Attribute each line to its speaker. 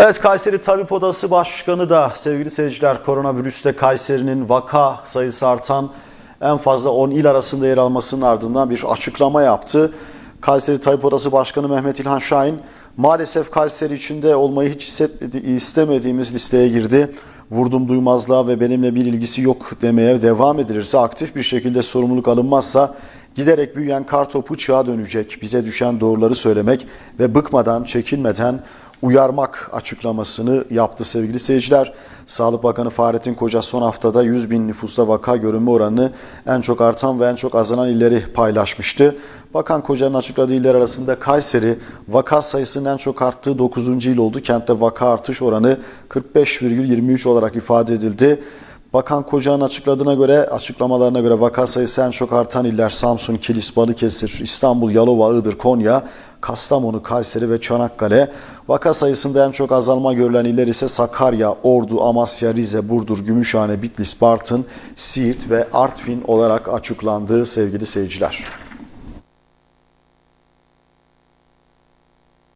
Speaker 1: Evet Kayseri Tabip Odası Başkanı da sevgili seyirciler koronavirüste Kayseri'nin vaka sayısı artan en fazla 10 il arasında yer almasının ardından bir açıklama yaptı. Kayseri Tabip Odası Başkanı Mehmet İlhan Şahin maalesef Kayseri içinde olmayı hiç hissetmedi, istemediğimiz listeye girdi. Vurdum duymazlığa ve benimle bir ilgisi yok demeye devam edilirse aktif bir şekilde sorumluluk alınmazsa giderek büyüyen kar topu çığa dönecek. Bize düşen doğruları söylemek ve bıkmadan, çekinmeden uyarmak açıklamasını yaptı sevgili seyirciler. Sağlık Bakanı Fahrettin Koca son haftada 100 bin nüfusta vaka görünme oranını en çok artan ve en çok azalan illeri paylaşmıştı. Bakan Koca'nın açıkladığı iller arasında Kayseri vaka sayısının en çok arttığı 9. il oldu. Kentte vaka artış oranı 45,23 olarak ifade edildi. Bakan Koca'nın açıkladığına göre, açıklamalarına göre vaka sayısı en çok artan iller Samsun, Kilis, Balıkesir, İstanbul, Yalova, Iğdır, Konya, Kastamonu, Kayseri ve Çanakkale. Vaka sayısında en çok azalma görülen iller ise Sakarya, Ordu, Amasya, Rize, Burdur, Gümüşhane, Bitlis, Bartın, Siirt ve Artvin olarak açıklandı sevgili seyirciler.